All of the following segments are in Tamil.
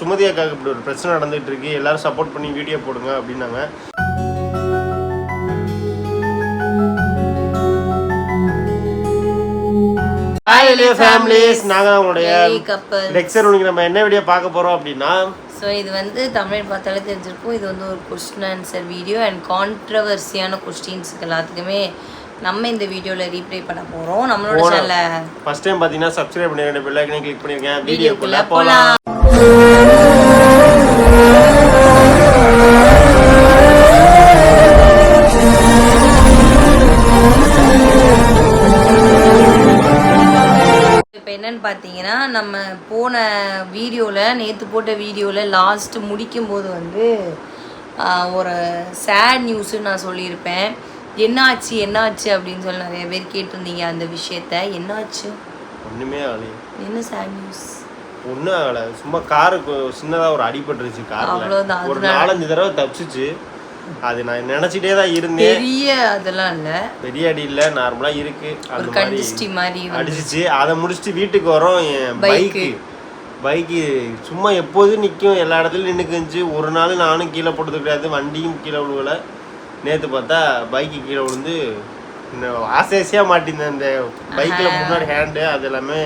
சுமதி அக்காவுக்கு இப்படி ஒரு பிரச்சனை நடந்துட்டு இருக்கு எல்லாரும் சப்போர்ட் பண்ணி வீடியோ போடுங்க அப்படின்னாங்க. ஃபேமிலிஸ் நாங்கள் உங்களுடைய. லெக்சர் உனக்கு நம்ம என்ன வீடியோ பார்க்க போறோம் அப்படின்னா ஸோ இது வந்து தமிழ் பார்த்தாலே தெரிஞ்சிருக்கும். இது வந்து ஒரு கொஸ்டின் ஆன்சர் வீடியோ அண்ட் கான்ட்ரவர்சியான கொஸ்டின்ஸுக்கு எல்லாத்துக்குமே நம்ம இந்த வீடியோவில் ரீப்ளை பண்ண போகிறோம் நம்மளோட சேனலில் ஃபர்ஸ்ட் டைம் பார்த்தீங்கன்னா சப்ஸ்கிரைப் பண்ணிருக்கேன் பெல் ஐக்கனை கிளிக் பண்ணிருக்கேன் வீடியோக்குள்ள வீடியோக்குள்ள என்னன்னு பார்த்தீங்கன்னா நம்ம போன வீடியோவில் நேற்று போட்ட வீடியோவில் லாஸ்ட் முடிக்கும் போது வந்து ஒரு சேட் நியூஸு நான் சொல்லியிருப்பேன். என்னாச்சு என்னாச்சு அப்படின்னு சொல்லி நிறைய பேர் கேட்டிருந்தீங்க அந்த விஷயத்த. என்னாச்சு? ஒண்ணுமே ஆகலையே. என்ன சேட் நியூஸ் ஒன்றும் ஆகலை. சும்மா காருக்கு சின்னதாக ஒரு அடிபட்டுருச்சு காரில். அவ்வளவுதான், ஒரு நாலஞ்சு தடவை தப்பிச்சிச்சு. அது நான் நினச்சிட்டே தான் இருந்தேன். பெரிய அதெல்லாம் இல்லை. பெரிய அடி இல்லை நார்மலாக இருக்கு. அந்த மாதிரி மாதிரி அடிச்சிச்சு. அதை முடிச்சுட்டு வீட்டுக்கு வரோம் என். பைக்கு. பைக்கு. சும்மா எப்போதும் நிற்கும் எல்லா இடத்துலையும் நின்றுக்குச்சு ஒரு நாள் நானும் கீழே போட்டது கிடையாது. வண்டியும் கீழே விழுவல. நேற்று பார்த்தா பைக்கு கீழே விழுந்து ஆசை ஆசையாக மாட்டிருந்தேன். அந்த பைக்கில் முன்னாடி ஹேண்டு அது எல்லாமே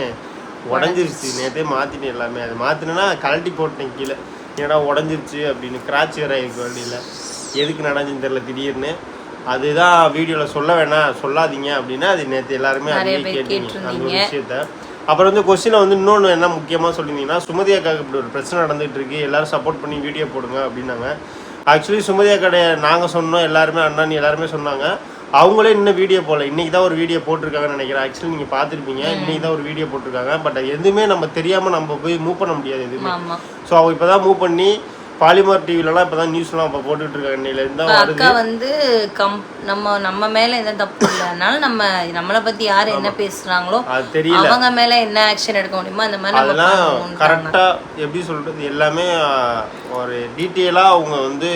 உடஞ்சிருச்சு. நேற்றே மாற்றிட்டேன் எல்லாமே. அது மாற்றினேன்னா கழட்டி போட்டேன் கீழே. ஏன்னா உடஞ்சிருச்சு அப்படின்னு கிராச் வேற இருக்கு வண்டியில். எதுக்கு நடந்துன்னு தெரியல திடீர்னு. அதுதான் வீடியோவில் சொல்ல வேணாம் சொல்லாதீங்க அப்படின்னா அது நேற்று எல்லாருமே கேட்டீங்க அந்த ஒரு. விஷயத்த. அப்புறம் வந்து கொஸ்டினில் வந்து இன்னொன்று என்ன முக்கியமாக சொல்லியிருந்தீங்கன்னா சுமதி அக்காவுக்கு இப்படி ஒரு பிரச்சனை நடந்துட்டு இருக்கு எல்லாரும் சப்போர்ட் பண்ணி வீடியோ போடுங்க அப்படின்னாங்க. ஆக்சுவலி சுமதி அக்காடைய நாங்கள் சொன்னோம் எல்லாருமே அண்ணாணி எல்லாருமே சொன்னாங்க. அவங்களே இன்னும் வீடியோ போடல. இன்னைக்கு தான் ஒரு வீடியோ போட்டிருக்காங்கன்னு நினைக்கிறேன். ஆக்சுவலி நீங்கள் பார்த்துருப்பீங்க இன்னைக்கு தான் ஒரு வீடியோ போட்டிருக்காங்க. பட் எதுவுமே நம்ம தெரியாமல் நம்ம போய் மூவ் பண்ண முடியாது எதுவுமே. ஸோ அவங்க இப்போ தான் மூவ் பண்ணி பாலிமர் டிவிலலாம் இப்போ தான் நியூஸ்லாம் இப்போ போட்டுட்டு இருக்காங்க வருது. அக்கா வந்து கம் நம்ம நம்ம மேல எந்த தப்பு இல்லை. அதனால நம்ம நம்மளை பத்தி யார் என்ன பேசுறாங்களோ அது தெரியல. அவங்க மேல என்ன ஆக்ஷன் எடுக்க முடியுமோ அந்த மாதிரி அதெல்லாம். கரெக்டாக எப்படி சொல்றது? எல்லாமே ஒரு டீட்டெயிலாக அவங்க வந்து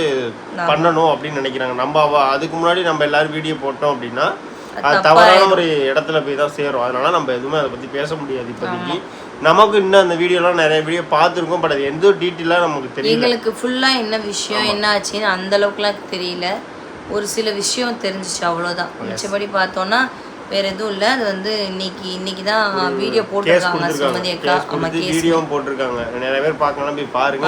பண்ணணும் அப்படின்னு நினைக்கிறாங்க. நம்ம அதுக்கு முன்னாடி நம்ம எல்லாரும் வீடியோ போட்டோம் அப்படின்னா அது தவறான ஒரு இடத்துல போய் தான் சேரும். அதனால நம்ம எதுவுமே அதை பற்றி பேச முடியாது இப்போதைக்கு. நமக்கு இன்னும் அந்த வீடியோலாம் நிறைய வீடியோ பார்த்துருக்கோம் பட் அது எந்த டீட்டெயிலாக நமக்கு தெரியல. எங்களுக்கு ஃபுல்லா என்ன விஷயம் என்ன ஆச்சுன்னு அந்த அளவுக்குலாம் தெரியல. ஒரு சில விஷயம் தெரிஞ்சிச்சு அவ்வளவுதான். மிச்சபடி பார்த்தோம்னா வேற எதுவும் இல்லை. அது வந்து இன்னைக்கு இன்னைக்கு தான் வீடியோ போட்டிருக்காங்க சுமதி அக்கா. ஆமா கேஸ் வீடியோவும் போட்டிருக்காங்க. நிறைய பேர் பார்க்கலாம் போய் பாருங்க.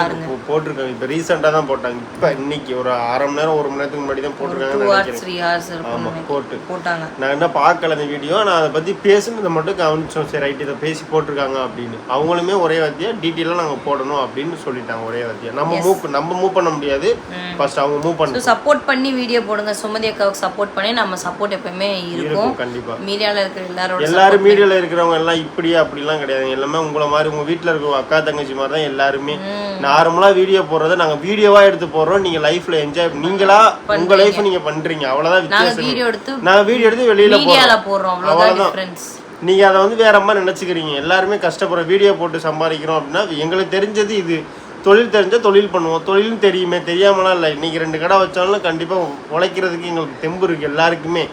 போட்டிருக்காங்க. இப்போ ரீசெண்டாக தான் போட்டாங்க. இப்போ இன்னைக்கு ஒரு அரை மணி நேரம் ஒரு மணி நேரத்துக்கு முன்னாடி தான் டூ போட்டிருக்காங்கன்னு ஹவர்ஸ் நினைக்கிறேன். த்ரீ ஹவர்ஸ் இருக்கும் ஆமா நினைக்கிறேன். போட்டு. போட்டாங்க. நான் என்ன பார்க்கல இந்த வீடியோ நான் அதை பற்றி பேசுனதை மட்டும் கவனிச்சோம். சரி ரைட் இதை பேசி போட்டிருக்காங்க அப்படின்னு. அவங்களுமே ஒரே வார்த்தையா டீட்டெயிலாக நாங்கள் போடணும் அப்படின்னு சொல்லிட்டாங்க. ஒரே வார்த்தையா. நம்ம மூவ் நம்ம மூவ் பண்ண முடியாது. ஃபர்ஸ்ட் அவங்க மூவ் ஸோ பண்ண சப்போர்ட் பண்ணி வீடியோ போடுங்க. சுமதி அக்காவுக்கு சப்போர்ட் பண்ணி நம்ம சப்போர்ட் எப்பவுமே இருக்கும் இருக்கும். கண்டிப்பா. மீடியாவில் இருக்கிற எல்லாரோட எல்லாரும் மீடியால இருக்கிறவங்க எல்லாம் இப்படி அப்படிலாம் கிடையாது. எல்லாமே உங்களை மாதிரி உங்க வீட்ல இருக்கிற அக்கா தங்கச்சி மாதிரி தான் எல்லாருமே. நார்மலா வீடியோ போடுறத நாங்க வீடியோவா எடுத்து போடுறோம். நீங்க லைஃப்ல என்ஜாய் நீங்களா உங்க லைஃப் நீங்க பண்றீங்க. அவ்வளவுதான் வித்தியாசம். வீடியோ எடுத்து நாங்க வீடியோ எடுத்து வெளியில போடுறோம். அவ்வளவுதான் நீங்க அதை வந்து வேற மாதிரி நினைச்சுக்கிறீங்க. எல்லாருமே கஷ்டப்படுற வீடியோ போட்டு சம்பாதிக்கிறோம் அப்படின்னா எங்களுக்கு தெரிஞ்சது இது. தொழில் தெரிஞ்ச தொழில் பண்ணுவோம். தொழிலும் தெரியுமே தெரியாமலாம் இல்லை. இன்னைக்கு ரெண்டு கடை வச்சாலும் கண்டிப்பா உழைக்கிறதுக்கு எங்களுக்கு தெம்பு இருக்கு எல்லாருக்குமே.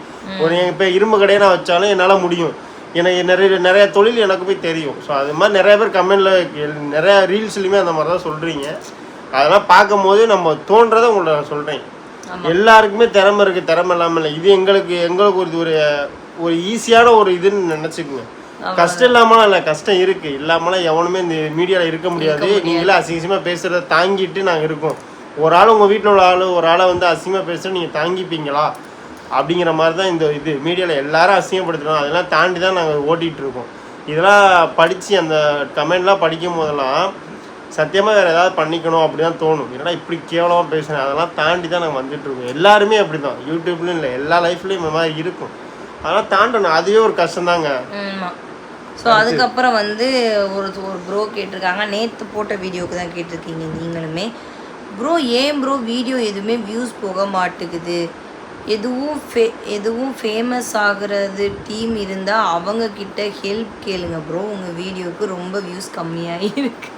ஒரு இப்போ இரும்பு கடையை நான் வச்சாலும் என்னால் முடியும். எனக்கு நிறைய நிறைய தொழில் எனக்கு போய் தெரியும். ஸோ அது மாதிரி நிறைய பேர் கமெண்ட்ல நிறைய ரீல்ஸ்லையுமே அந்த மாதிரி தான் சொல்றீங்க. அதெல்லாம் பார்க்கும்போது நம்ம தோன்றதை உங்கள்ட்ட நான் சொல்றேன். எல்லாருக்குமே திறமை இருக்கு. திறமை இல்லாமல் இல்லை. இது எங்களுக்கு எங்களுக்கு ஒரு ஒரு ஒரு ஈஸியான ஒரு இதுன்னு நினைச்சுக்கோங்க. கஷ்டம் இல்லாமலாம் இல்லை கஷ்டம் இருக்கு. இல்லாமலாம் எவனுமே இந்த மீடியாவில் இருக்க முடியாது. நீங்களே அசிங்கமா பேசுறத தாங்கிட்டு நாங்கள் இருக்கோம். ஒரு ஆள் உங்கள் வீட்டில் உள்ள ஆள் ஒரு ஆளை வந்து அசிங்கமா பேசுற நீங்கள் தாங்கிப்பீங்களா? அப்படிங்கிற மாதிரி தான் இந்த இது. மீடியாவில் எல்லாரும் அசிங்கப்படுத்துறோம் அதெல்லாம் தாண்டி தான் நாங்கள் ஓட்டிகிட்டு இருக்கோம். இதெல்லாம் படித்து அந்த கமெண்ட்லாம் படிக்கும் போதெல்லாம் சத்தியமாக வேறு ஏதாவது பண்ணிக்கணும் அப்படி தான் தோணும். என்னடா இப்படி கேவலமாக பேசுகிறேன் அதெல்லாம் தாண்டி தான் நாங்கள் வந்துட்டு இருக்கோம். எல்லாருமே அப்படி தான் யூடியூப்லையும் இல்லை எல்லா லைஃப்லையும் இந்த மாதிரி இருக்கும். அதெல்லாம் தாண்டணும். அதுவே ஒரு கஷ்டம்தாங்க. ஸோ அதுக்கப்புறம் வந்து ஒரு ஒரு ப்ரோ கேட்டிருக்காங்க. நேற்று போட்ட வீடியோக்கு தான் கேட்டிருக்கீங்க நீங்களுமே. ப்ரோ ஏன் ப்ரோ வீடியோ எதுவுமே வியூஸ் போக மாட்டேங்குது எதுவும் ஃபே எதுவும் ஃபேமஸ் ஆகுறது டீம் இருந்தால் அவங்க கிட்ட ஹெல்ப் கேளுங்க ப்ரோ உங்கள் வீடியோவுக்கு ரொம்ப வியூஸ் கம்மியாக இருக்கு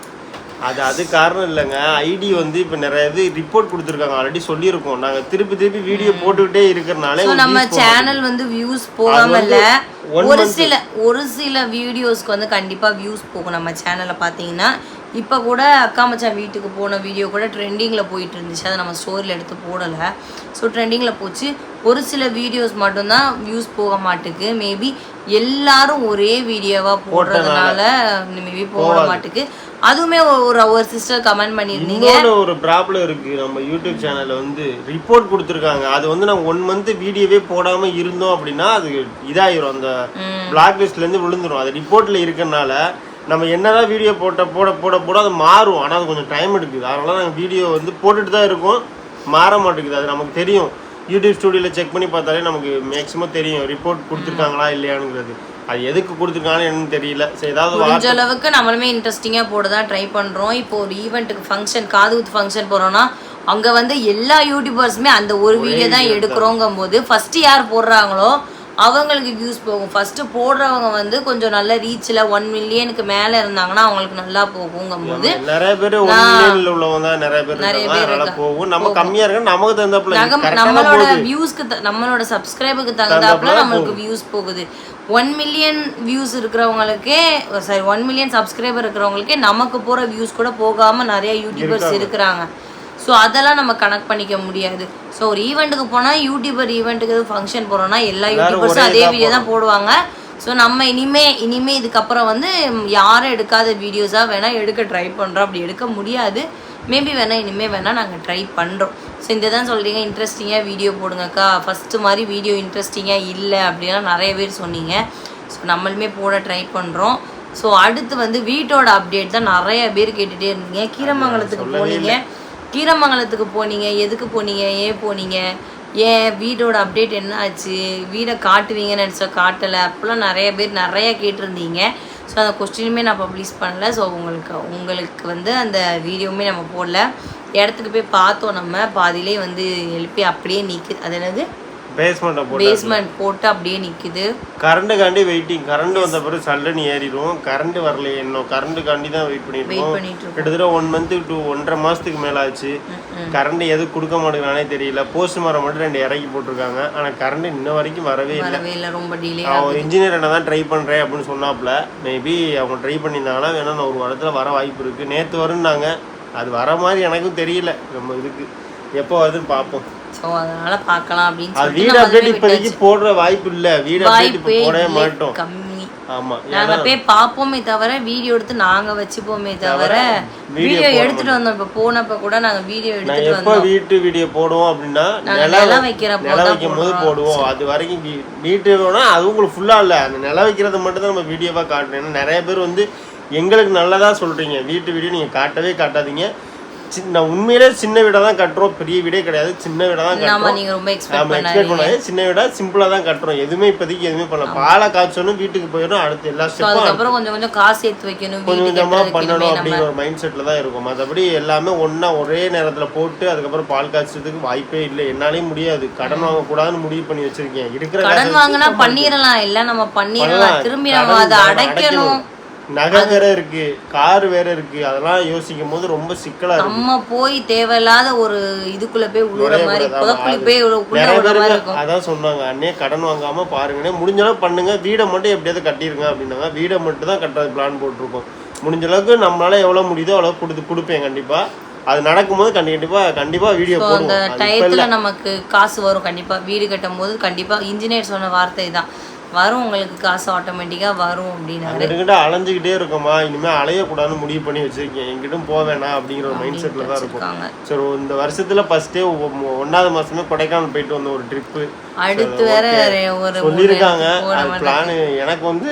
அது அது காரணம் இல்லைங்க. ஐடி வந்து இப்போ நிறைய இது ரிப்போர்ட் கொடுத்துருக்காங்க. ஆல்ரெடி சொல்லியிருக்கோம். நாங்கள் திருப்பி திருப்பி வீடியோ போட்டுக்கிட்டே இருக்கிறனால நம்ம சேனல் வந்து வியூஸ் போகாம இல்ல ஒரு சில ஒரு சில வீடியோஸ்க்கு வந்து கண்டிப்பா வியூஸ் போகும். நம்ம சேனல்ல பாத்தீங்கன்னா இப்போ கூட அக்கா மச்சான் வீட்டுக்கு போன வீடியோ கூட ட்ரெண்டிங்கில் போயிட்டு இருந்துச்சு. அதை நம்ம ஸ்டோரியில் எடுத்து போடலை. ஸோ ட்ரெண்டிங்கில் போச்சு. ஒரு சில வீடியோஸ் மட்டும்தான் வியூஸ் போக மாட்டுக்கு. மேபி எல்லாரும் ஒரே வீடியோவாக போடுறதுனால மேபி போக மாட்டுக்கு. அதுவுமே ஒரு- ஒரு ஒரு சிஸ்டர் கமெண்ட் பண்ணியிருந்தீங்க. ஒரு ப்ராப்ளம் இருக்கு. நம்ம யூடியூப் சேனல்ல வந்து ரிப்போர்ட் கொடுத்துருக்காங்க. அது வந்து நாங்கள் ஒன் மந்த் வீடியோவே போடாம இருந்தோம் அப்படின்னா அது இதாயிரும். அந்த பிளாக் லிஸ்ட்ல இருந்து விழுந்துரும். அது ரிப்போர்ட்ல இருக்கறனால நம்ம என்னதான் வீடியோ போட்ட போட போட போட அது மாறும். ஆனால் அது கொஞ்சம் டைம் எடுக்குது. அதனால நாங்கள் வீடியோ வந்து போட்டுட்டு தான் இருக்கோம். மாற மாட்டேங்குது. அது நமக்கு தெரியும். யூடியூப் ஸ்டுடியோவில் செக் பண்ணி பார்த்தாலே நமக்கு மேக்ஸிமம் தெரியும். ரிப்போர்ட் கொடுத்துருக்காங்களா இல்லையானுங்கிறது. அது எதுக்கு கொடுத்துருக்காங்கன்னு என்னன்னு தெரியல. சரி ஏதாவது முடிஞ்ச அளவுக்கு நம்மளுமே இன்ட்ரெஸ்டிங்காக போட தான் ட்ரை பண்ணுறோம் இப்போ ஒரு ஈவெண்ட்டுக்கு ஃபங்க்ஷன் காது குத்து ஃபங்க்ஷன் போகிறோன்னா அங்கே வந்து எல்லா யூடியூபர்ஸுமே அந்த ஒரு வீடியோ தான் எடுக்கிறோங்கும் போது ஃபஸ்ட்டு யார் போடுறாங்களோ அவங்களுக்கு வியூஸ் போகும். ஃபஸ்ட்டு போடுறவங்க வந்து கொஞ்சம் நல்ல ரீச்சில் ஒன் மில்லியனுக்கு மேலே இருந்தாங்கன்னா அவங்களுக்கு நல்லா போகுங்கும் போது நிறைய பேர் நிறைய பேர் போகும். நம்ம கம்மியா இருக்கு நமக்கு தகுந்தாப்புல நம்மளோட வியூஸ்க்கு நம்மளோட சப்ஸ்கிரைபுக்கு தகுந்தாப்புல நம்மளுக்கு வியூஸ் போகுது. ஒன் மில்லியன் வியூஸ் இருக்கிறவங்களுக்கே சாரி ஒன் மில்லியன் சப்ஸ்கிரைபர் இருக்கிறவங்களுக்கே நமக்கு போற வியூஸ் கூட போகாம நிறைய யூடியூபர்ஸ் இருக்கிறாங்க. ஸோ அதெல்லாம் நம்ம கனெக்ட் பண்ணிக்க முடியாது. ஸோ ஒரு ஈவெண்ட்டுக்கு போனால் யூடியூபர் ஈவெண்ட்டுக்கு ஃபங்க்ஷன் போகிறோம்னா எல்லா யூடியூபர்ஸும் அதே வீடியோ தான் போடுவாங்க. ஸோ நம்ம இனிமே இனிமே இதுக்கப்புறம் வந்து யாரும் எடுக்காத வீடியோஸாக வேணால் எடுக்க ட்ரை பண்ணுறோம் அப்படி எடுக்க முடியாது. மேபி வேணால் இனிமேல் வேணால் நாங்கள் ட்ரை பண்ணுறோம் ஸோ இந்த தான் சொல்கிறீங்க இன்ட்ரெஸ்டிங்காக வீடியோ போடுங்கக்கா. ஃபஸ்ட்டு மாதிரி வீடியோ இன்ட்ரெஸ்டிங்காக இல்லை அப்படிலாம் நிறைய பேர் சொன்னீங்க. ஸோ நம்மளுமே போட ட்ரை பண்ணுறோம் ஸோ அடுத்து வந்து வீட்டோட அப்டேட் தான் நிறைய பேர் கேட்டுகிட்டே இருந்தீங்க. கீரமங்கலத்துக்கு போனீங்க. கீரமங்கலத்துக்கு போனீங்க எதுக்கு போனீங்க ஏன் போனீங்க? ஏன் வீடோட அப்டேட் என்ன ஆச்சு? வீடை காட்டுவீங்கன்னு நினச்சா காட்டலை. அப்போல்லாம் நிறைய பேர் நிறைய கேட்டிருந்தீங்க. ஸோ அந்த கொஸ்டினுமே நான் பப்ளிஷ் பண்ணல. ஸோ உங்களுக்கு உங்களுக்கு வந்து அந்த வீடியோவுமே நம்ம போடல. இடத்துக்கு போய் பார்த்தோம் நம்ம. பாதியிலே வந்து எழுப்பி அப்படியே நிற்குது அது என்னது? பேஸ்மெண்ட்டை போட்டு பேஸ்மெண்ட் போட்டு அப்படியே நிற்குது கரண்ட்டுக்காண்டி வெயிட்டிங் கரண்ட் வந்த பிறகு சல்லுன்னு ஏறிடும். கரண்ட் வரலையே இன்னும். கரண்ட்டுக்காண்டி தான் வெயிட் பண்ணிட்டு இருக்கோம். கிட்டத்தட்ட ஒன் மந்த் டு ஒன்றரை மாசத்துக்கு மேல ஆச்சு கரண்ட் எது கொடுக்க மாட்டேங்கிறானே தெரியல. போஸ்ட் மரம் மட்டும் ரெண்டு இறக்கி போட்டிருக்காங்க. ஆனா கரண்ட் இன்ன வரைக்கும் வரவே இல்லை. ரொம்ப டிலே அவன் இன்ஜினியர் என்ன தான் ட்ரை பண்ணுறேன் அப்படின்னு சொன்னாப்புல. மேபி அவங்க ட்ரை பண்ணியிருந்தாங்கன்னா வேணா ஒரு வாரத்தில் வர வாய்ப்பு இருக்குது நேற்று வரும்னாங்க அது வர மாதிரி எனக்கும் தெரியல. நம்ம இதுக்கு எப்போ வருதுன்னு பார்ப்போம். ஸோ அதனால பார்க்கலாம் அப்படின்னு வீடு அப்டேட் இப்போதைக்கு போடுற வாய்ப்பு இல்லை. வீடு வாய்ப்பே போடவே மாட்டோம். கம்மி. ஆமாம் நாங்க போய் பார்ப்போமே தவிர வீடியோ எடுத்து நாங்க வச்சுப்போமே தவிர வீடியோ எடுத்துட்டு வந்தோம். இப்ப போனப்ப கூட நாங்க வீடியோ எடுத்துட்டு வந்தோம். வீட்டு வீடியோ போடுவோம் அப்படின்னா நாங்க நிலம் வைக்கிறப்போ நிலம் வைக்கும் போது. போடுவோம். அது வரைக்கும் வீ- வீட்டு வேணா அது உங்களுக்கு ஃபுல்லாக இல்லை. அந்த நிலம் வைக்கிறது மட்டும் தான் நம்ம வீடியோவாக காட்டணும் ஏன்னா நிறைய பேர் வந்து எங்களுக்கு நல்லதா சொல்றீங்க. வீட்டு வீடியோ நீங்கள் காட்டவே காட்டாதீங்க. சின்ன உண்மையிலே சின்ன வீடாக தான் கட்டுறோம். பெரிய வீடே கிடையாது. சின்ன வீடாக தான் கட்டுறோம். நீங்க ரொம்ப எக்ஸ்பெக்ட் பண்ணாது சின்ன வீடா சிம்பிளாக தான் கட்டுறோம். எதுவுமே இப்போதைக்கு எதுவுமே பண்ணலாம் பாலை காய்ச்சணும் வீட்டுக்கு போயிடும் அடுத்து எல்லா ஸ்டெப்பும் அதுக்கப்புறம் கொஞ்சம் கொஞ்சம் காசு சேர்த்து வைக்கணும். கொஞ்சம் கொஞ்சமாக பண்ணணும் அப்படிங்கிற ஒரு மைண்ட் செட்டில் தான் இருக்கும். மற்றபடி எல்லாமே ஒன்றா ஒரே நேரத்தில் போட்டு அதுக்கப்புறம் பால் காய்ச்சதுக்கு வாய்ப்பே இல்லை. என்னாலையும் முடியாது. கடன் வாங்கக்கூடாதுன்னு முடிவு பண்ணி வச்சிருக்கேன் இருக்கிற கடன் வாங்கினா பண்ணிடலாம். இல்ல நம்ம பண்ணிடலாம். திரும்பி நம்ம அதை அடைக்கணும். நகை வேற இருக்கு கார் வேற இருக்கு அதெல்லாம் யோசிக்கும் போது ரொம்ப சிக்கலா இருக்கு. நம்ம போய் தேவையில்லாத ஒரு இதுக்குள்ள போய் உழுற மாதிரி. புதக்குழி போய் உள்ள உள்ள மாதிரி இருக்கும். அதான் சொன்னாங்க அண்ணே கடன் வாங்காம பாருங்கண்ணே முடிஞ்ச அளவுக்கு பண்ணுங்க வீடை மட்டும் எப்படியாவது கட்டிருங்க அப்படின்னாங்க. வீடை மட்டும் தான் கட்டுறது பிளான் போட்டிருக்கோம். முடிஞ்ச அளவுக்கு நம்மளால எவ்வளவு முடியுதோ அவ்வளவு கொடுத்து கொடுப்பேன் கண்டிப்பா. அது நடக்கும்போது கண்டிப்பா கண்டிப்பா வீடியோ அந்த போடுவோம் இப்ப டயத்துல நமக்கு காசு வரும் கண்டிப்பா. வீடு கட்டும் போது கண்டிப்பா. இன்ஜினியர் சொன்ன வார்த்தை தான் வரும் உங்களுக்கு காசு ஆட்டோமேட்டிக்கா வரும் அப்படின்னாரு. அங்கிட்ட அலைஞ்சுக்கிட்டே இருக்கோமா இனிமே அலையக்கூடாதுன்னு முடிவு பண்ணி வச்சிருக்கேன் எங்கிட்டும் போக வேணாம் அப்படிங்கிற ஒரு மைண்ட் செட்ல தான் இருக்கும் சரி இந்த வருஷத்துல ஃபர்ஸ்டே ஒன்னாவது மாசமே கொடைக்கானல் போயிட்டு வந்த ஒரு ட்ரிப்பு அடுத்து வேற ஒரு சொல்லியிருக்காங்க. அது பிளான் எனக்கு வந்து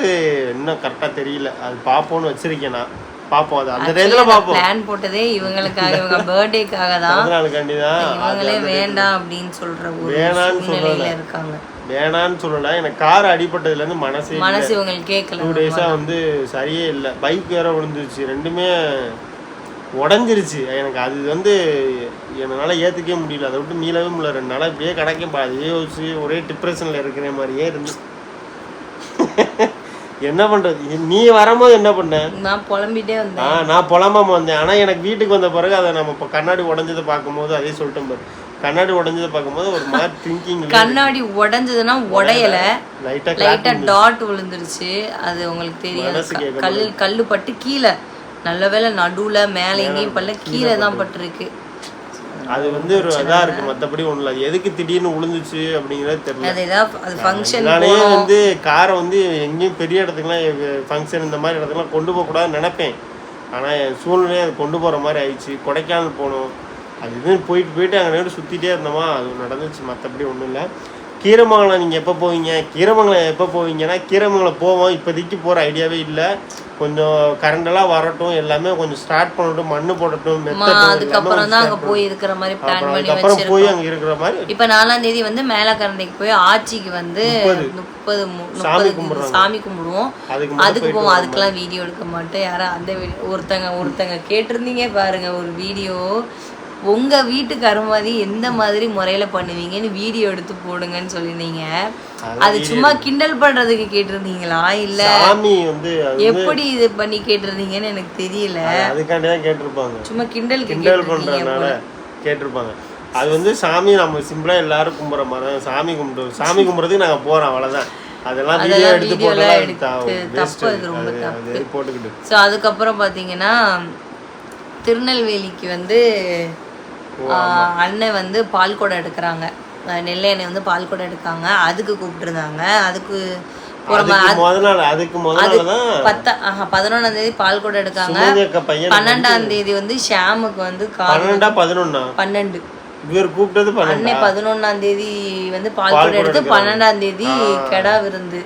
இன்னும் கரெக்டா தெரியல. அது பார்ப்போம்னு வச்சிருக்கேன் நான். பார்ப்போம் அது. அந்த ரேஞ்சில் பார்ப்போம் பிளான் போட்டதே இவங்களுக்காக இவங்க பர்த்டேக்காக தான். பிறந்த நாளுக்காண்டி தான். இவங்களே வேண்டாம் அப்படின்னு சொல்ற ஒரு வேணான்னு சூழ்நிலையில இருக்காங்க. வேணான்னு சொல்லல. எனக்கு கார் அடிபட்டதுல இருந்து மனசே மனசு இவங்களுக்கு கேட்கல. டூ டேஸா வந்து சரியே இல்லை. பைக் வேற விழுந்துருச்சு. ரெண்டுமே உடஞ்சிருச்சு. எனக்கு அது வந்து என்னால் ஏற்றுக்கவே முடியல. அதை விட்டு மீளவே முடியல. ரெண்டு நாளாக இப்படியே கிடைக்கும் அதே யோசிச்சு ஒரே டிப்ரெஷனில் இருக்கிற மாதிரியே இருந்து. என்ன பண்ணுறது நீ வரும்போது என்ன பண்ண? நான் புலம்பிட்டே ஆ வந்தேன் நான் புலம்பாம வந்தேன். ஆனால் எனக்கு வீட்டுக்கு வந்த பிறகு அதை நம்ம இப்போ கண்ணாடி உடஞ்சதை பார்க்கும்போது அதே சொல்லிட்டேன் பாரு. கண்ணாடி உடஞ்சதை பார்க்கும்போது ஒரு மாதிரி திங்கிங் கண்ணாடி உடைஞ்சதுன்னா உடையல. லைட்டாக லைட்டா டாட் விழுந்துருச்சு. அது உங்களுக்கு கேட்க கல் கல்லு பட்டு கீழே. நல்ல வேளை நடுவுல மேல எங்கேயும் பல்ல கீழே தான் பட்டிருக்கு. அது வந்து ஒரு இதா இருக்கு. மத்தபடி ஒண்ணும் இல்ல எதுக்கு திடீர்னு விழுந்துச்சு அப்படிங்கறது தெரியல. அது அது ஃபங்க்ஷன் நானே வந்து காரை வந்து எங்கேயும் பெரிய இடத்துக்குலாம் ஃபங்க்ஷன் இந்த மாதிரி இடத்துக்குலாம் கொண்டு போகக்கூடாதுன்னு நினைப்பேன். ஆனால் என் சூழ்நிலையை அது கொண்டு போகிற மாதிரி ஆயிடுச்சு. கொடைக்கானல் போகணும் அது இதுன்னு போயிட்டு போயிட்டு அங்கே நேரம் சுற்றிட்டே இருந்தோமா? அது நடந்துச்சு. மற்றபடி ஒன்றும் இல்லை. கீரமங்கலம் நீங்கள் எப்போ போவீங்க? கீரமங்கலம் எப்போ போவீங்கன்னா கீரமங்கலம் போவோம். இப்போதைக்கு போகிற ஐடியாவே இல்லை. கொஞ்சம் கரண்டெல்லாம் வரட்டும் எல்லாமே கொஞ்சம் ஸ்டார்ட் பண்ணட்டும் மண்ணு போடட்டும் அதுக்கப்புறம் தான் அங்க போய் இருக்கிற மாதிரி பிளான் பண்ணி வச்சிருக்கோம் போய் அங்கே இருக்கிற மாதிரி இப்ப நாலாம் தேதி வந்து மேலக்கரண்டைக்கு போய் ஆட்சிக்கு வந்து முப்பது. முப்பது சாமி கும்பிடுவோம். அதுக்கு அதுக்கு போவோம் அதுக்கெல்லாம் வீடியோ எடுக்க மாட்டேன். யாரும் அந்த வீடியோ ஒருத்தங்க ஒருத்தங்க கேட்டிருந்தீங்க பாருங்க ஒரு வீடியோ. உங்க வீட்டுக்கு அருமாதி எந்த மாதிரி முறையில பண்ணுவீங்கன்னு வீடியோ எடுத்து போடுங்கன்னு சொல்லியிருந்தீங்க. அது சும்மா கிண்டல் பண்றதுக்கு கேட்டிருந்தீங்களா? இல்ல வந்து எப்படி இது பண்ணி கேட்டிருந்தீங்கன்னு எனக்கு தெரியல. அதுக்காண்டி தான் கேட்டிருப்பாங்க. சும்மா கிண்டல் கேட்டிருக்கீங்க பண்றதுனால கேட்டிருப்பாங்க. அது வந்து சாமி நம்ம சிம்பிளா எல்லாரும் கும்பிட்ற மாதிரி தான். சாமி கும்பிட்டு சாமி கும்பிட்றதுக்கு நாங்க போறோம் அவ்வளவுதான். அதெல்லாம் வீடியோ எடுத்து போட்டலாம் போட்டுக்கிட்டு. ஸோ அதுக்கப்புறம் பார்த்தீங்கன்னா திருநெல்வேலிக்கு வந்து அண்ணன் வந்து பால் குடம் எடுக்கிறாங்க. நெல்லை அண்ணன் வந்து பால் குடம் எடுக்காங்க. அதுக்கு கூப்பிட்டுருந்தாங்க. அதுக்கு பதினொன்றாம் தேதி பால் குடம் எடுக்காங்க. பன்னெண்டாம் தேதி வந்து ஷாமுக்கு வந்து பன்னெண்டா இவர் கூப்பிட்டது அண்ணன் பதினொன்னாம் தேதி வந்து பால் குடம் எடுத்து பன்னெண்டாம் தேதி கெடா விருந்து.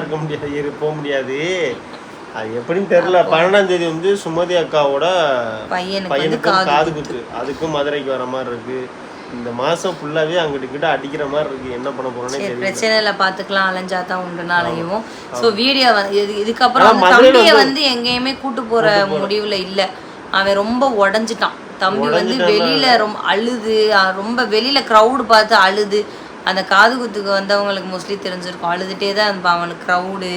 இருக்க முடியாது போக முடியாது. அது எப்படின்னு தெரியல. பன்னெண்டாம் தேதி வந்து சுமதி அக்காவோட பையனுக்கு காது குத்து. அதுக்கும் மதுரைக்கு வர மாதிரி இருக்கு. இந்த மாசம் ஃபுல்லாவே அங்கிட்டு கிட்ட அடிக்கிற மாதிரி இருக்கு. என்ன பண்ண தெரியல. பிரச்சனை இல்லை பார்த்துக்கலாம் அலைஞ்சா தான் உண்டுன்னு அலையும் ஸோ வீடியோ இது இதுக்கப்புறம் தம்பியை வந்து எங்கேயுமே கூட்டு போற முடிவுல இல்ல. அவன் ரொம்ப உடஞ்சிட்டான். தம்பி வந்து வெளியில ரொம்ப அழுது. ரொம்ப வெளியில க்ரௌடு பார்த்து அழுது. அந்த காது குத்துக்கு வந்தவங்களுக்கு மோஸ்ட்லி தெரிஞ்சிருக்கும். அழுதுட்டே தான் இருப்பான் அவனுக்கு க்ரௌடு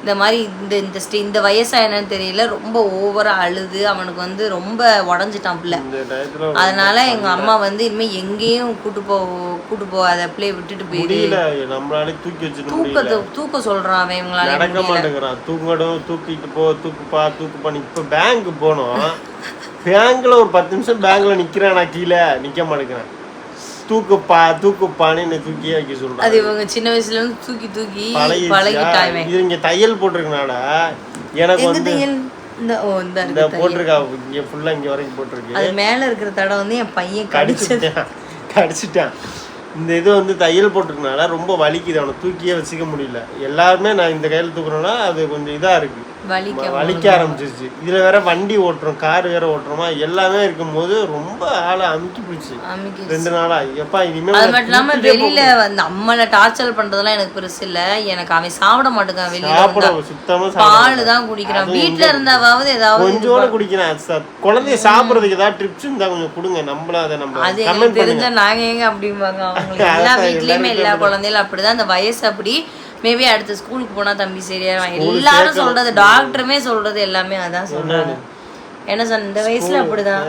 இந்த மாதிரி இந்த இந்த ஸ்டே இந்த வயசா என்னன்னு தெரியல. ரொம்ப ஓவரா அழுது. அவனுக்கு வந்து ரொம்ப உடஞ்சிட்டான் பிள்ளை. அதனால எங்க அம்மா வந்து இனிமே எங்கேயும் கூட்டு போ கூட்டு போகாத பிள்ளைய விட்டுட்டு போயிடு தூக்கி தூக்கத்தை தூக்க சொல்றான் அவன் இவங்களால நடக்க மாட்டேங்கிறான். தூங்கடும் தூக்கிட்டு போ தூக்குப்பா தூக்குப்பா இப்ப பேங்க் போனோம். பேங்க்ல ஒரு பத்து நிமிஷம் பேங்க்ல நிக்கிறேன் நான் கீழே? நிக்க மாட்டேங்கிறேன். தூக்குப்பா தூக்குப்பான்னு என்னை தூக்கியே வைக்க சொல்றான் அது இவங்க சின்ன வயசுல இருந்து தூக்கி தூக்கி இவன் இது இங்க தையல் போட்டிருக்கனால எனக்கு வந்து இந்த ஓ இந்த இந்த போட்டிருக்கா இங்க ஃபுல்லா இங்க வரைக்கும் போட்டிருக்கு. அது மேல இருக்கிற தடம் வந்து என் பையன் கடிச்சிட்டான். கடிச்சிட்டான். இந்த இது வந்து தையல் போட்டிருக்கனால ரொம்ப வலிக்குது. அவனை தூக்கியே வச்சுக்க முடியல. எல்லாருமே நான் இந்த கையில தூக்குறேன்னா அது கொஞ்சம் இதா இருக்கு. வலிக்க ஆரம்பிச்சிருச்சு. இதுல வேற வண்டி ஓட்டுறோம் கார் வேற ஓட்டுறோமா எல்லாமே இருக்கும்போது ரொம்ப ஆளை அமுக்கி பிடிச்சு. ரெண்டு நாளா. எப்பா இனிமே அது மட்டும் இல்லாம வெளியில வந்து நம்மள டார்ச்சர் பண்றதெல்லாம் எனக்கு பெருசு இல்ல. எனக்கு அவன் சாப்பிட மாட்டேங்கான் வெளியில சாப்பிட வந்தா. சுத்தமா சாப்பிட பால் தான் குடிக்கிறான். வீட்ல இருந்தாவது ஏதாவது கொஞ்சோட குடிக்கிறேன். குழந்தைய சாப்பிடுறதுக்கு ஏதாவது ட்ரிப்ஸ் இருந்தா கொஞ்சம் கொடுங்க. நம்மளும் அதை நம்ம அது எங்களுக்கு தெரிஞ்ச நாங்க எங்க அப்படிம்பாங்க? அவங்களுக்கு எல்லா வீட்லயுமே எல்லா குழந்தைகளும் அப்படிதான். அந்த வயசு அப்படி மேபி அடுத்த ஸ்கூலுக்கு போனா தம்பி சரியாயிரும் எல்லாரும் சொல்றது டாக்டருமே சொல்றது எல்லாமே அதான் சொல்றாங்க. என்ன சொன்ன இந்த வயசுல அப்படிதான்.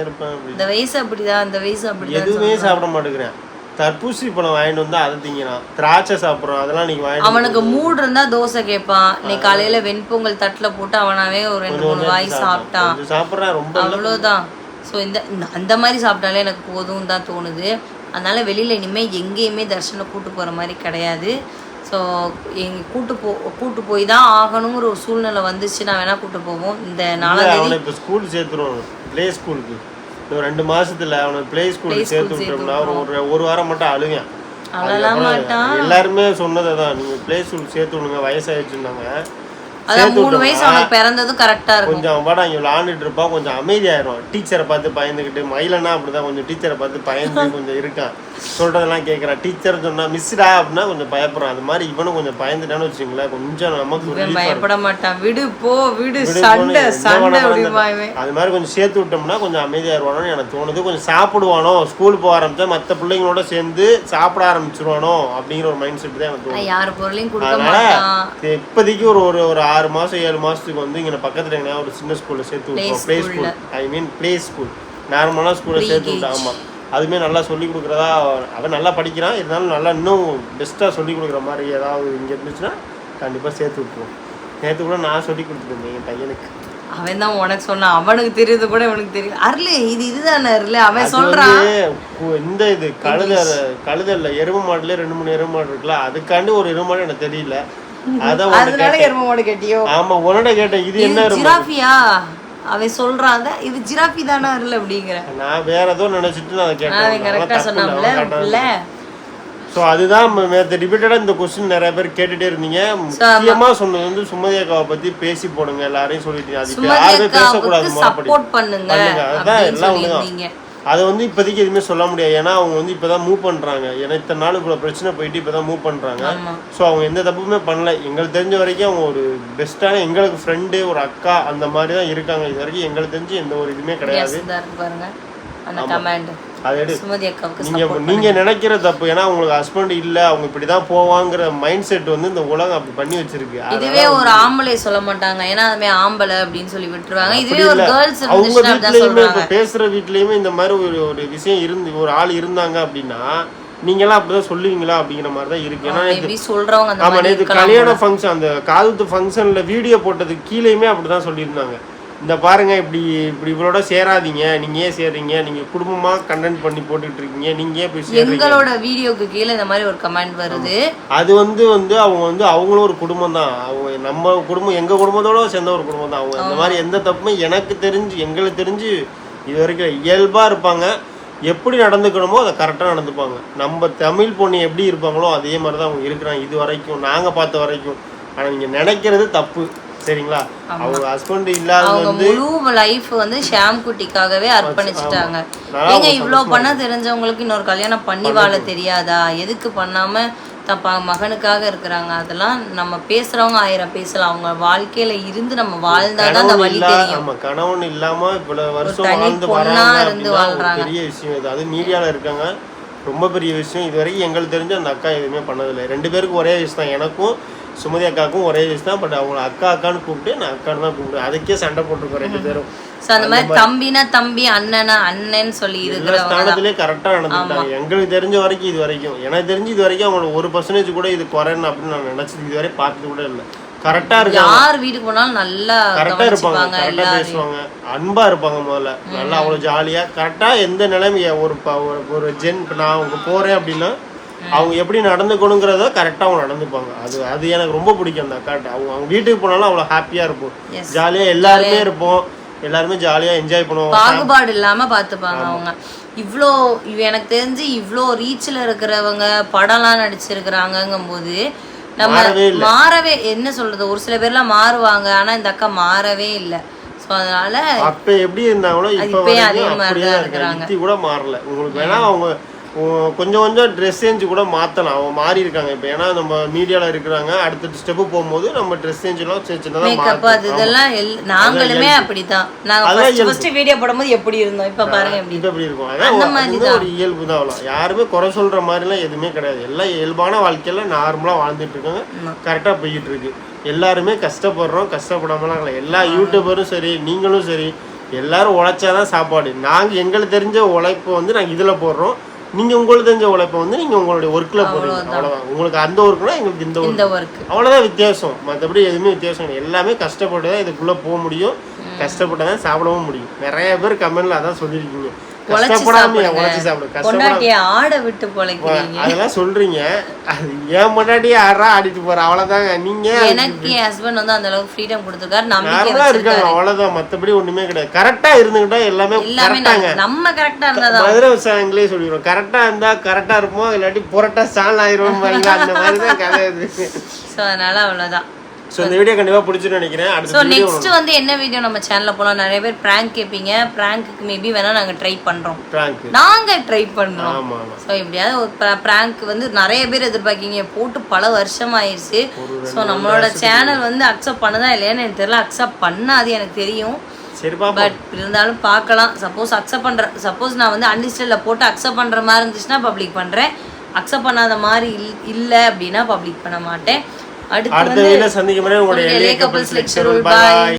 இந்த வயசு அப்படிதான் இந்த வயசு அப்படிதான் எதுவுமே சாப்பிட மாட்டேங்கிறேன். தர்பூசணி பழம் வாங்கிட்டு வந்தா அதை திங்கிறான். திராட்சை சாப்பிடுறோம் அதெல்லாம் நீங்க வாங்கிட்டு அவனுக்கு மூடு இருந்தா தோசை கேட்பான். இன்னைக்கு காலையில வெண்பொங்கல் தட்டுல போட்டு அவனாவே ஒரு ரெண்டு மூணு வாய் சாப்பிட்டான். சாப்பிட்றேன் ரொம்ப அவ்வளோதான் ஸோ இந்த இந்த- அந்த மாதிரி சாப்பிட்டாலே எனக்கு போதும் தான் தோணுது. அதனால வெளியில இனிமே எங்கேயுமே தர்ஷனை கூட்டு போற மாதிரி கிடையாது. ஸோ எங்க கூட்டு போ கூட்டு போய் தான் ஆகணுங்கிற ஒரு சூழ்நிலை வந்துச்சுன்னா வேணா கூட்டு போவோம். இந்த அவனை இப்ப ஸ்கூல் சேர்த்துருவோம். ப்ளே ஸ்கூலுக்கு ஒரு ரெண்டு மாசத்துல அவனை ப்ளே ஸ்கூலுக்கு சேர்த்து விட்டோம்னா ஒரு ஒரு- வாரம் மட்டும் அழுவேன். எல்லாருமே சொன்னதை தான் நீங்க ப்ளே ஸ்கூலுக்கு சேர்த்து விடுங்க. வயசாயிடுச்சுன்னாங்க. அதான் மூணு வயசு அவனுக்கு பிறந்ததும் கரெக்டா இருக்கும். கொஞ்சம் வாடா இங்க விளாண்டுட்டு இருப்பான் கொஞ்சம் அமைதியாயிரும். டீச்சரை பார்த்து பயந்துக்கிட்டு மயிலனா அப்படிதான் கொஞ்சம் டீச்சரை பார்த்து பயந்து கொஞ்சம் இருக்கான் சொல்றதெல்லாம் கேட்கறான் டீச்சர் சொன்னா மிஸ்டா அப்படின்னா கொஞ்சம் பயப்படுறான். அது மாதிரி இவனும் கொஞ்சம் பயந்துட்டான்னு வச்சுங்களேன் கொஞ்சம் நமக்கு. பயப்பட மாட்டான். விடு போ விடு சண்டை சண்டை அது மாதிரி கொஞ்சம் சேர்த்து விட்டோம்னா கொஞ்சம் அமைதியாயிருவானோன்னு எனக்கு தோணுது. கொஞ்சம் சாப்பிடுவானோ ஸ்கூல் போக ஆரம்பிச்சா மற்ற பிள்ளைங்களோட சேர்ந்து சாப்பிட ஆரம்பிச்சிருவானோ அப்படிங்கிற ஒரு மைண்ட் செட் தான் எனக்கு யார் பொருளையும் கொடுக்க அதனால இப்போதைக்கு ஒரு ஒரு ஒரு ஆறு மாசம் ஏழு மாசத்துக்கு வந்து இங்க பக்கத்துல எங்கேயா ஒரு சின்ன ஸ்கூல்ல சேர்த்து விட்டுருவோம். Play school I mean play school நார்மலான ஸ்கூல்ல சேர்த்து விட்டா ஆமா. அதுவுமே நல்லா சொல்லி கொடுக்குறதா அவன் நல்லா படிக்கிறான். இருந்தாலும் நல்லா இன்னும் பெஸ்ட்டாக சொல்லி கொடுக்குற மாதிரி ஏதாவது இங்கே இருந்துச்சுன்னா கண்டிப்பாக சேர்த்து விட்டுருவோம். நேற்று கூட நான் சொல்லி கொடுத்துருந்தேன் என் பையனுக்கு. அவன் தான் உனக்கு சொன்னான் அவனுக்கு தெரியுது கூட உனக்கு தெரியும் அருள் இது இதுதானே அருள். அவன் சொல்றான். இந்த இது கழுத கழுத இல்ல எருமை மாடுல ரெண்டு மூணு எருமை மாடு இருக்குல்ல அதுக்காண்டி ஒரு எருமை மாடு எனக்கு தெரியல. அதனால கேட்டேன். எருமை மாடு கேட்டியோ? ஆமா உன்னோட கேட்டேன். இது என்ன ஜிராஃபியா? அவன் சொல்றான் இது ஜிராஃபி தானே அப்படிங்கிற. நான் வேற ஏதோ நினைச்சிட்டு நான் அதை அவன் கரெக்டா சொன்னான்ல இல்ல. ஸோ அதுதான் நேற்று ரிப்பீட்டடாக இந்த கொஸ்டின் நிறைய பேர் கேட்டுட்டே இருந்தீங்க. முக்கியமா சொன்னது வந்து சுமதி அக்காவை பத்தி பேசி போடுங்க எல்லாரையும் சொல்லிட்டு யாருமே பேசக்கூடாது பண்ணுங்க அதுதான் எல்லாம் சொல்லியிருந்தீங்க. அதை வந்து இப்போதைக்கு எதுவுமே சொல்ல முடியாது. ஏன்னா அவங்க வந்து இப்பதான் மூவ் பண்றாங்க. ஏன்னா இத்தனை நாள் இவ்வளோ பிரச்சனை போயிட்டு இப்பதான் மூவ் பண்றாங்க. ஆமா. ஸோ அவங்க எந்த தப்புமே பண்ணல. எங்களுக்கு தெரிஞ்ச வரைக்கும் அவங்க ஒரு பெஸ்ட்டான எங்களுக்கு ஃப்ரெண்டு ஒரு அக்கா அந்த மாதிரி தான் இருக்காங்க. இது வரைக்கும் எங்களுக்கு தெரிஞ்சு எந்த ஒரு இதுவுமே கிடையாது. பாருங்க. அதை எடு. சுமதி அக்காவுக்கு நீங்க நீங்க நினைக்கிற தப்பு ஏன்னா உங்களுக்கு ஹஸ்பண்ட் இல்ல அவங்க இப்படிதான் போவாங்கிற மைண்ட் செட் வந்து இந்த உலகம் அப்படி பண்ணி வச்சிருக்கு. இதுவே ஒரு ஆம்பளை சொல்ல மாட்டாங்க. ஏன்னா அதுமே ஆம்பளை அப்படின்னு சொல்லி விட்டுருவாங்க. இதுவே ஒரு கேர்ள்ஸ் அவங்க வீட்லயுமே இப்ப பேசுற வீட்லயுமே இந்த மாதிரி ஒரு ஒரு விஷயம் இருந்து ஒரு ஆள் இருந்தாங்க அப்படின்னா நீங்களாம் அப்படிதான் சொல்லுவீங்களா அப்படிங்கிற மாதிரி தான் இருக்கு. ஏன்னா ஆமா நேற்று கல்யாண ஃபங்க்ஷன் அந்த காதுத்து ஃபங்க்ஷன்ல வீடியோ போட்டதுக்கு கீழேயுமே அப்படிதான் சொல்லியிருந்தாங்க. இந்த பாருங்க இப்படி இப்படி இவளோட சேராதீங்க. நீங்க ஏன் சேர்றீங்க? நீங்க குடும்பமா கண்டென்ட் பண்ணி போட்டுட்டு இருக்கீங்க நீங்க ஏன் போய் சேர்றீங்க? எங்களோட வீடியோக்கு கீழே இந்த மாதிரி ஒரு கமெண்ட் வருது. அது வந்து வந்து அவங்க வந்து அவங்களும் ஒரு குடும்பம் தான். அவங்க நம்ம குடும்பம் எங்க குடும்பத்தோட சேர்ந்த ஒரு குடும்பம் தான். அவங்க இந்த மாதிரி எந்த தப்புமே எனக்கு தெரிஞ்சு எங்களுக்கு தெரிஞ்சு இது வரைக்கும் இயல்பா இருப்பாங்க. எப்படி நடந்துக்கணுமோ அதை கரெக்டாக நடந்துப்பாங்க. நம்ம தமிழ் பொண்ணு எப்படி இருப்பாங்களோ அதே மாதிரி தான் அவங்க இருக்கிறாங்க. இது வரைக்கும் நாங்கள் பார்த்த வரைக்கும். ஆனால் நீங்கள் நினைக்கிறது தப்பு. சரிங்களா? அவங்க ஹஸ்பண்ட் இல்லாத அவங்க முழு லைஃப் வந்து ஷாம் குட்டிக்காகவே அர்ப்பணிச்சிட்டாங்க. ஏங்க இவ்ளோ பண்ண தெரிஞ்சவங்களுக்கு இன்னொரு கல்யாணம் பண்ணி வாழ தெரியாதா? எதுக்கு பண்ணாம தன் ப- மகனுக்காக இருக்கிறாங்க? அதெல்லாம் நம்ம பேசுறவங்க ஆயிரம் பேசலாம். அவங்க வாழ்க்கையில இருந்து நம்ம வாழ்ந்தாதான் அந்த வழி தெரியும். ஆமா கணவன் இல்லாம இவ்வளவு வருஷம் வாழ்ந்து வராங்க இருந்து வாழ்றாங்க. பெரிய விஷயம் இது. அது மீடியால இருக்காங்க. ரொம்ப பெரிய விஷயம். இது வரைக்கும் எங்களுக்கு தெரிஞ்ச அந்த அக்கா எதுவுமே பண்ணதில்லை. ரெண்டு பேருக்கும் ஒரே வயசு தான். எனக்கும் சுமதி அக்காவுக்கும் ஒரே வயசு தான் பட் அவங்கள அக்கா அக்கான்னு கூப்பிட்டு நான் அக்கான்னு தான் கூப்பிடுவேன். அதுக்கே சண்டை போட்டிருக்கோம் ரெண்டு பேரும். சோ அந்த மாதிரி தம்பினா தம்பி அண்ணனா அண்ணன் சொல்லி இருக்கிறவங்க ஸ்தானத்திலே கரெக்டாக நடந்துக்கிட்டாங்க. எங்களுக்கு தெரிஞ்ச வரைக்கும் இது வரைக்கும். எனக்கு தெரிஞ்சு இது வரைக்கும் அவங்களோட ஒரு பர்சன்டேஜ் கூட இது குறைன்னு அப்படின்னு நான் நினைச்சது இது வரை பார்த்தது கூட இல்லை. கரெக்டாக இருக்காங்க யார் வீட்டுக்கு போனாலும் நல்லா கரெக்டா இருப்பாங்க. கரெக்டா பேசுவாங்க. அன்பா இருப்பாங்க முதல்ல. நல்லா அவ்வளவு ஜாலியா கரெக்டா எந்த நிலைமைய ஒரு- ஒரு ஜென் இப்ப நான் அவங்க போறேன் அப்படின்னா அவங்க எப்படி நடந்துக்கணுங்கிறத கரெக்டா அவங்க நடந்துப்பாங்க. அது அது எனக்கு ரொம்ப பிடிக்கும் அந்த அக்காட்ட. அவங்க அவங்க வீட்டுக்கு போனாலும் அவ்வளவு ஹாப்பியா இருப்போம். Yes. ஜாலியா எல்லாருமே இருப்போம். எல்லாருமே ஜாலியா என்ஜாய் பண்ணுவோம். பாகுபாடு இல்லாம பாத்துப்பாங்க அவங்க. இவ்ளோ இவ எனக்கு தெரிஞ்சு இவ்ளோ ரீச்ல இருக்கிறவங்க படம்லாம் நடிச்சிருக்கிறாங்கங்கும் போது நம்ம மாறவே என்ன சொல்றது? ஒரு சில பேர்லாம் மாறுவாங்க. ஆனா இந்த அக்கா மாறவே இல்ல. சோ அதனால அப்ப எப்படி இருந்தாங்களோ இப்ப இப்பயும் அதே மாதிரி தான் இத்தி கூட மாறல. உங்களுக்கு வேணா அவங்க கொஞ்சம் கொஞ்சம் ட்ரெஸ் சேஞ்ச் கூட மாத்தலாம். அவங்க மாறி இருக்காங்க இப்ப. ஏன்னா நம்ம மீடியால இருக்கிறாங்க. அடுத்த ஸ்டெப் போகும்போது நம்ம ட்ரெஸ் சேஞ்ச் எல்லாம் சின்ன சின்னதா மேக்கப் அது இதெல்லாம் நாங்களுமே அப்படிதான் நாங்க ஃபர்ஸ்ட் வீடியோ போடும்போது எப்படி இருந்தோம்? இப்ப பாருங்க எப்படி இப்ப எப்படி இருக்கும்? அதான் ஒரு- இயல்பு தான் அவ்வளோ யாருமே குறை சொல்ற மாதிரிலாம் எதுவுமே கிடையாது. எல்லாம் இயல்பான வாழ்க்கையில நார்மலா வாழ்ந்துட்டு இருக்காங்க. கரெக்டா போயிட்டு இருக்கு. எல்லாருமே கஷ்டப்படுறோம் கஷ்டப்படாமலாம் இல்லை. எல்லா யூடியூபரும் சரி நீங்களும் சரி எல்லாரும் உழைச்சாதான் சாப்பாடு. நாங்க எங்களுக்கு தெரிஞ்ச உழைப்பை வந்து நாங்க இதுல போடுறோம். நீங்க உங்களுக்கு தெரிஞ்ச உழைப்பை வந்து நீங்க உங்களுடைய ஒர்க்ல போடுறீங்க. அவ்வளவுதான். உங்களுக்கு அந்த ஒர்க்னா எங்களுக்கு இந்த ஒர்க் இந்த ஒர்க் அவ்வளவுதான் வித்தியாசம். மற்றபடி எதுவுமே வித்தியாசம் கிடையாது. எல்லாமே கஷ்டப்பட்டு தான் இதுக்குள்ள போக முடியும். கஷ்டப்பட்டு தான் சாப்பிடவும் முடியும். நிறைய பேர் கமெண்ட்ல அதான் சொல்லியிருக்கீங்க. பொண்டாட்டிய ஆட விட்டு பொழைக்கிறீங்க. அதெல்லாம் சொல்றீங்க. ஏன் முன்னாடியே ஆடுறா ஆடிட்டு போற அவ்வளவுதாங்க. நீங்க எனக்கு என் ஹஸ்பண்ட் வந்து அந்த அளவுக்கு ஃப்ரீடம் கொடுத்துருக்காரு. நம்பிக்கை இருக்காங்க. அவ்வளவுதான். மத்தபடி ஒண்ணுமே கிடையாது. கரெக்டா இருந்துகிட்டா எல்லாமே கரெக்டாங்க நம்ம- கரெக்டா இருந்தாதான் மதுரை விவசாயங்களே சொல்லிடுவோம் கரெக்டா இருந்தா கரெக்டா இருப்போம். இல்லாட்டி புரட்டா சால் ஆயிரும் அந்த மாதிரி தான் கதை சோ அதனால அவ்வளவுதான். ஸோ இந்த வீடியோ கண்டிப்பா பிடிச்சுன்னு நினைக்கிறேன். அடுத்த ஸோ நெக்ஸ்ட் வந்து என்ன வீடியோ நம்ம சேனல்ல போலாம்? நிறைய பேர் ப்ராங்க் கேட்பீங்க ப்ராங்க்குக்கு மேபி வேணா நாங்க ட்ரை பண்றோம். பிராங்க் நாங்க ட்ரை பண்றோம். ஆமா ஆமா. ஸோ எப்படியாவது ஒரு ப்ராங்க் வந்து நிறைய பேர் எதிர்பார்க்கீங்க. போட்டு பல வருஷம் ஆயிடுச்சு ஸோ நம்மளோட சேனல் வந்து அக்செப்ட் பண்ணுதா இல்லையான்னு எனக்கு தெரியல. அக்செப்ட் பண்ணாது எனக்கு தெரியும். பட் இருந்தாலும் பார்க்கலாம். சப்போஸ் அக்செப்ட் பண்ற சப்போஸ் நான் வந்து அன்லிஸ்டடில் போட்டு அக்செப்ட் பண்ற மாதிரி இருந்துச்சுன்னா பப்ளிக் பண்றேன். அக்செப்ட் பண்ணாத மாதிரி இல் இல்லை அப்படின்னா பப்ளிக் பண்ண மாட்டேன். அடுத்து சந்திக்கும் உங்களுடைய